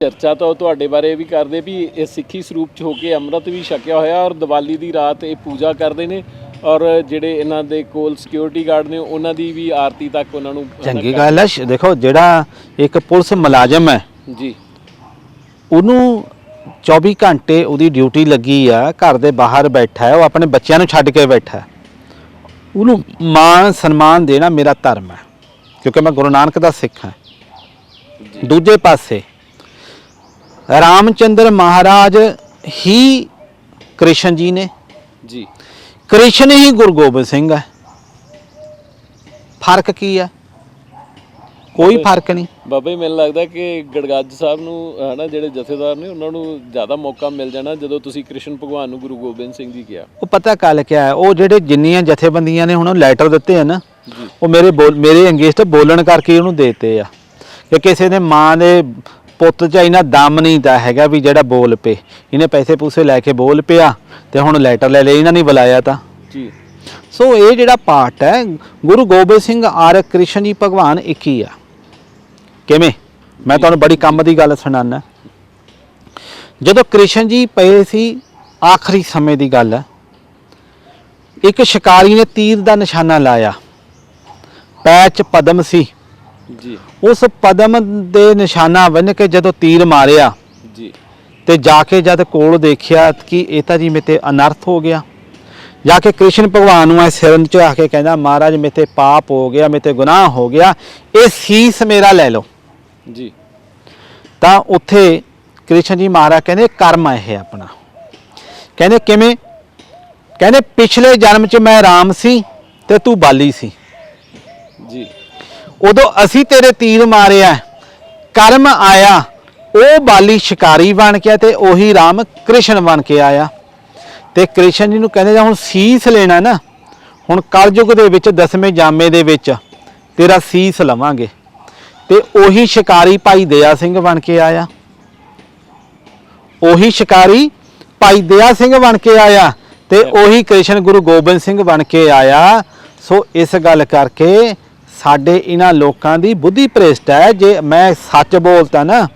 ਚਰਚਾ ਤਾਂ ਤੁਹਾਡੇ ਬਾਰੇ ਵੀ ਕਰਦੇ ਵੀ ਇਹ ਸਿੱਖੀ ਸਰੂਪ ਚ ਹੋ ਕੇ ਅੰਮ੍ਰਿਤ ਵੀ ਛਕਿਆ ਹੋਇਆ ਔਰ ਦੀਵਾਲੀ ਦੀ ਰਾਤ ਇਹ ਪੂਜਾ ਕਰਦੇ ਨੇ ਔਰ ਜਿਹੜੇ ਇਹਨਾਂ ਦੇ ਕੋਲ ਸਿਕਿਉਰਿਟੀ ਗਾਰਡ ਨੇ ਉਹਨਾਂ ਦੀ ਵੀ ਆਰਤੀ ਤੱਕ ਉਹਨਾਂ ਨੂੰ ਚੰਗੀ ਗੱਲ ਹੈ ਦੇਖੋ ਜਿਹੜਾ ਇੱਕ ਪੁਲਿਸ ਮੁਲਾਜ਼ਮ ਹੈ ਜੀ। ਉਹਨੂੰ 24 ਘੰਟੇ ਉਹਦੀ ਡਿਊਟੀ ਲੱਗੀ ਆ ਘਰ ਦੇ ਬਾਹਰ ਬੈਠਾ ਹੈ ਉਹ ਆਪਣੇ ਬੱਚਿਆਂ ਨੂੰ ਛੱਡ ਕੇ ਬੈਠਾ ਉਹਨੂੰ ਮਾਣ ਸਨਮਾਨ ਦੇਣਾ ਮੇਰਾ ਧਰਮ ਹੈ ਕਿਉਂਕਿ ਮੈਂ ਗੁਰੂ ਨਾਨਕ ਦਾ ਸਿੱਖ ਹਾਂ। ਦੂਜੇ ਪਾਸੇ ਰਾਮਚੰਦਰ ਮਹਾਰਾਜ ਹੀ ਕ੍ਰਿਸ਼ਨ ਜੀ ਨੇ। ਜੀ। ਕ੍ਰਿਸ਼ਨ ਹੀ ਗੁਰੂ ਗੋਬਿੰਦ ਸਿੰਘ ਹੈ। ਫ਼ਰਕ ਕੀ ਹੈ? ਕੋਈ ਫ਼ਰਕ ਨਹੀਂ। ਬਾਬਾ ਜੀ ਮੈਨੂੰ ਲੱਗਦਾ ਕਿ ਗੜਗੱਜ ਸਾਹਿਬ ਨੂੰ ਹਨਾ ਜਿਹੜੇ ਜਥੇਦਾਰ ਨੇ ਉਹਨਾਂ ਨੂੰ ਜ਼ਿਆਦਾ ਮੌਕਾ ਮਿਲ ਜਾਣਾ ਜਦੋਂ ਤੁਸੀਂ ਕ੍ਰਿਸ਼ਨ ਭਗਵਾਨ ਨੂੰ ਗੁਰੂ ਗੋਬਿੰਦ ਸਿੰਘ ਜੀ ਕਿਹਾ। ਉਹ ਪਤਾ ਕੱਲ ਕਿਆ ਹੈ? ਉਹ ਜਿਹੜੇ ਜਿੰਨੀਆਂ ਜਥੇਬੰਦੀਆਂ ਨੇ ਹੁਣ ਲੈਟਰ ਦਿੱਤੇ ਆ ਨਾ ਜੀ। ਉਹ ਮੇਰੇ ਮੇਰੇ ਅੰਗੇਸਟ ਬੋਲਣ ਕਰਕੇ ਉਹਨੂੰ ਦੇਤੇ ਆ। ਕਿ ਕਿਸੇ ਨੇ ਮਾਂ ਦੇ ਪੁੱਤ 'ਚ ਇੰਨਾ ਦਮ ਨਹੀਂ ਤਾਂ ਹੈਗਾ ਵੀ ਜਿਹੜਾ ਬੋਲ ਪੇ ਇਹਨੇ ਪੈਸੇ ਪੂਸੇ ਲੈ ਕੇ ਬੋਲ ਪਿਆ ਤੇ ਹੁਣ ਲੈਟਰ ਲੈ ਲਿਆ ਇਹਨਾਂ ਨੇ ਬੁਲਾਇਆ ਤਾਂ। ਜੀ। ਸੋ ਇਹ ਜਿਹੜਾ ਪਾਠ ਹੈ ਗੁਰੂ ਗੋਬਿੰਦ ਸਿੰਘ ਆਰ ਕ੍ਰਿਸ਼ਨ ਜੀ ਭਗਵਾਨ ਇੱਕ ਹੀ ਆ। ਕਿਵੇਂ? ਮੈਂ ਤੁਹਾਨੂੰ ਬੜੀ ਕੰਮ ਦੀ ਗੱਲ ਸੁਣਾਣਾ ਜਦੋਂ ਕ੍ਰਿਸ਼ਨ ਜੀ ਪਏ ਸੀ ਆਖਰੀ ਸਮੇਂ ਦੀ ਗੱਲ ਹੈ ਇੱਕ ਸ਼ਿਕਾਰੀ ਨੇ ਤੀਰ ਦਾ ਨਿਸ਼ਾਨਾ ਲਾਇਆ। ਪੈਰ 'ਚ ਪਦਮ ਸੀ। ਜੀ। ਉਸ ਪਦਮ ਦੇ ਨਿਸ਼ਾਨਾ ਬੰਨ ਕੇ ਜਦੋਂ ਤੀਰ ਮਾਰਿਆ ਜੀ। ਤੇ ਜਾ ਕੇ ਜਦ ਕੋਲ ਦੇਖਿਆ ਕਿ ਇਹ ਤਾਂ ਜੀ ਮੇਤੇ ਅਨਰਥ ਹੋ ਗਿਆ। ਜਾ ਕੇ ਕ੍ਰਿਸ਼ਨ ਭਗਵਾਨ ਨੂੰ ਐ ਸਿਰਨ ਚ ਆ ਕੇ ਕਹਿੰਦਾ ਮਹਾਰਾਜ ਮੇਤੇ ਪਾਪ ਹੋ ਗਿਆ ਮੇਤੇ ਗੁਨਾਹ ਹੋ ਗਿਆ ਇਹ ਸੀਸ ਮੇਰਾ ਲੈ ਲਓ। ਜੀ। ਤਾਂ ਉੱਥੇ ਕ੍ਰਿਸ਼ਨ ਜੀ ਮਹਾਰਾਜ ਕਹਿੰਦੇ ਕਰਮ ਹੈ ਇਹ ਆਪਣਾ। ਕਹਿੰਦੇ ਕਿਵੇਂ? ਕਹਿੰਦੇ ਪਿਛਲੇ ਜਨਮ ਚ ਮੈਂ ਰਾਮ ਸੀ ਤੇ ਤੂੰ ਬਾਲੀ ਸੀ। ਜੀ। ਉਦੋਂ ਅਸੀਂ ਤੇਰੇ ਤੀਰ ਮਾਰਿਆ ਕਰਮ ਆਇਆ, ਉਹ ਬਾਲੀ ਸ਼ਿਕਾਰੀ ਬਣ ਕੇ ਤੇ ਉਹੀ ਰਾਮ ਕ੍ਰਿਸ਼ਨ ਬਣ ਕੇ ਆਇਆ। ਤੇ ਕ੍ਰਿਸ਼ਨ ਜੀ ਨੂੰ ਕਹਿੰਦੇ ਜਾਂ ਹੁਣ ਸੀਸ ਲੈਣਾ ਨਾ, ਹੁਣ ਕਲਯੁਗ ਦੇ ਵਿੱਚ, ਦਸਵੇਂ ਜਾਮੇ ਦੇ ਵਿੱਚ, ਤੇਰਾ ਸੀਸ ਲਵਾਂਗੇ। ਤੇ ਉਹੀ ਸ਼ਿਕਾਰੀ ਭਾਈ ਦਇਆ ਸਿੰਘ ਬਣ ਕੇ ਆਇਆ। ਉਹੀ ਸ਼ਿਕਾਰੀ ਭਾਈ ਦਇਆ ਸਿੰਘ ਬਣ ਕੇ ਆਇਆ ਤੇ ਉਹੀ ਕ੍ਰਿਸ਼ਨ ਗੁਰੂ ਗੋਬਿੰਦ ਸਿੰਘ ਬਣ ਕੇ ਆਇਆ। ਸੋ ਇਸ ਗੱਲ ਕਰਕੇ ਸਾਡੇ ਇਹਨਾਂ ਲੋਕਾਂ ਦੀ ਬੁੱਧੀ ਭ੍ਰਿਸ਼ਟ ਹੈ। ਜੇ ਮੈਂ ਸੱਚ ਬੋਲਤਾ ਨਾ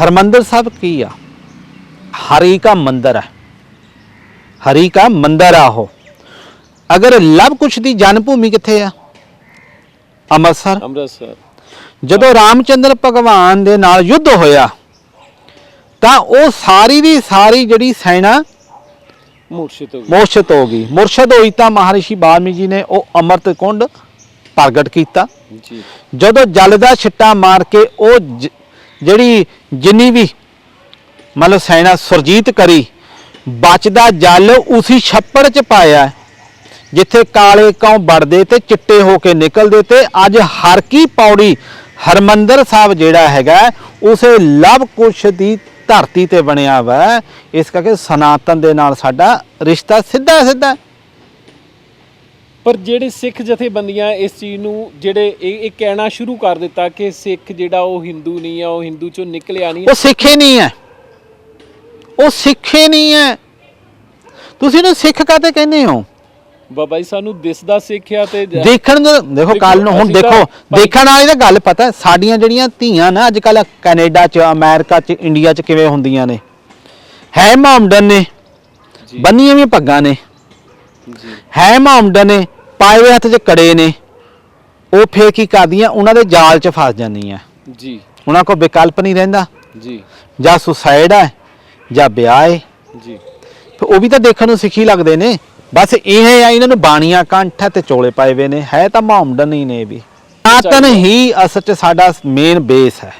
ਹਰਮੰਦਰ ਸਾਹਿਬ ਕੀ ਆ? ਹਰੀ ਕਾ ਮੰਦਰ ਹੈ। ਹਰੀ ਕਾ ਮੰਦਰ ਆ ਉਹ। ਅਗਰ ਲਵ ਕੁਸ਼ ਦੀ ਜਨਮ ਭੂਮੀ ਕਿੱਥੇ ਆ? ਅੰਮ੍ਰਿਤਸਰ। ਅੰਮ੍ਰਿਤਸਰ। ਜਦੋਂ ਰਾਮਚੰਦਰ ਭਗਵਾਨ ਦੇ ਨਾਲ ਯੁੱਧ ਹੋਇਆ ਤਾਂ ਉਹ ਸਾਰੀ ਦੀ ਸਾਰੀ ਜਿਹੜੀ ਸੈਨਾ ਮੂਰਛਿਤ ਹੋ ਗਈ। ਮੋਰਸ਼ਤ ਹੋ ਗਈ। ਮੁਰਸ਼ਦ ਹੋਈ ਤਾਂ ਮਹਾਰਿਸ਼ੀ ਬਾਲਮੀਕ ਜੀ ਨੇ ਉਹ ਅੰਮ੍ਰਿਤ ਕੁੰਡ ਪ੍ਰਗਟ ਕੀਤਾ। ਜੀ। ਜਦੋਂ ਜਲ ਦਾ ਛਿੱਟਾ ਮਾਰ ਕੇ ਉਹ ਜ- ਜਿਹੜੀ ਜਿੰਨੀ ਵੀ ਮਤਲਬ ਸੈਨਾ ਸੁਰਜੀਤ ਕਰੀ ਬਚਦਾ ਜਲ ਉਸੇ ਛੱਪੜ ਚ ਪਾਇਆ। ਜਿੱਥੇ ਕਾਲੇ ਕੌਂ ਵੜਦੇ ਤੇ ਚਿੱਟੇ ਹੋ ਕੇ ਨਿਕਲਦੇ ਤੇ ਅੱਜ ਹਰ ਕੀ ਪੌੜੀ ਹਰਮੰਦਰ ਸਾਹਿਬ ਜਿਹੜਾ ਹੈਗਾ ਉਸੇ ਲਵ ਕੁਸ਼ ਦੀ ਧਰਤੀ ਤੇ ਬਣਿਆ ਵਾ। ਇਸ ਕਰਕੇ ਸਨਾਤਨ ਦੇ ਨਾਲ ਸਾਡਾ ਰਿਸ਼ਤਾ ਸਿੱਧਾ ਸਿੱਧਾ ਪਰ ਜਿਹੜੇ ਸਿੱਖ ਜਥੇਬੰਦੀਆਂ ਇਸ ਚੀਜ਼ ਨੂੰ ਜਿਹੜੇ ਇਹ ਇਹ ਕਹਿਣਾ ਸ਼ੁਰੂ ਕਰ ਦਿੱਤਾ ਕਿ ਸਿੱਖ ਜਿਹੜਾ ਉਹ ਹਿੰਦੂ ਨਹੀਂ ਆ ਉਹ ਹਿੰਦੂ ਚੋਂ ਨਿਕਲਿਆ ਨਹੀਂ। ਉਹ ਸਿੱਖੇ ਨਹੀਂ ਹੈ। ਉਹ ਸਿੱਖੇ ਨਹੀਂ ਹੈ। ਤੁਸੀਂ ਨੂੰ ਸਿੱਖ ਕਾਤੇ ਕਹਿੰਦੇ ਹੋ? ਬਾਬਾ ਜੀ ਸਾਨੂੰ ਦਿਸਦਾ ਸਿੱਖਿਆ ਤੇ ਜ- ਦੇਖਣ ਨੂੰ ਦੇਖੋ ਕੱਲ ਨੂੰ ਹੁਣ ਅਸੀਂ ਦੇਖੋ ਦੇਖਣ ਵਾਲੀ ਤਾਂ ਗੱਲ ਪਤਾ ਹੈ, ਸਾਡੀਆਂ ਜਿਹੜੀਆਂ ਧੀਆਂ ਨਾ ਅੱਜ ਕੱਲ ਕੈਨੇਡਾ ਚ ਅਮਰੀਕਾ ਚ ਇੰਡੀਆ ਚ ਕਿਵੇਂ ਹੁੰਦੀਆਂ ਨੇ। ਹੈ ਮੁਹੰਮਦਨ ਨੇ ਜੀ। ਬੰਨੀਆਂ ਵੀ ਪੱਗਾਂ ਨੇ। ਹੈ ਮੁਹੰਮਦਨ ਨੇ ਪਾਏ ਹੋਏ ਹੱਥ 'ਚ ਕੜੇ ਨੇ। ਉਹ ਫੇਰ ਕੀ ਕਰਦੀਆਂ ਉਹਨਾਂ ਦੇ ਜਾਲ 'ਚ ਫਸ ਜਾਂਦੀਆਂ। ਜੀ। ਉਹਨਾਂ ਕੋਲ ਵਿਕਲਪ ਨਹੀਂ ਰਹਿੰਦਾ। ਜੀ। ਜਾਂ ਸੁਸਾਈਡ ਹੈ ਜਾਂ ਵਿਆਹ ਹੈ। ਜੀ। ਤੇ ਉਹ ਵੀ ਤਾਂ ਦੇਖਣ ਨੂੰ ਸਿੱਖੀ ਲੱਗਦੇ ਨੇ। ਬਸ ਇਹ ਆ ਇਹਨਾਂ ਨੂੰ ਬਾਣੀਆਂ ਕੰਠ ਤੇ ਚੋਲੇ ਪਾਏ ਹੋਏ ਨੇ। ਹੈ ਤਾਂ ਮੁਹੰਮਦਨ ਹੀ ਨੇ ਵੀ। ਸਨਾਤਨ ਹੀ ਅਸਲ 'ਚ ਸਾਡਾ ਮੇਨ ਬੇਸ ਹੈ।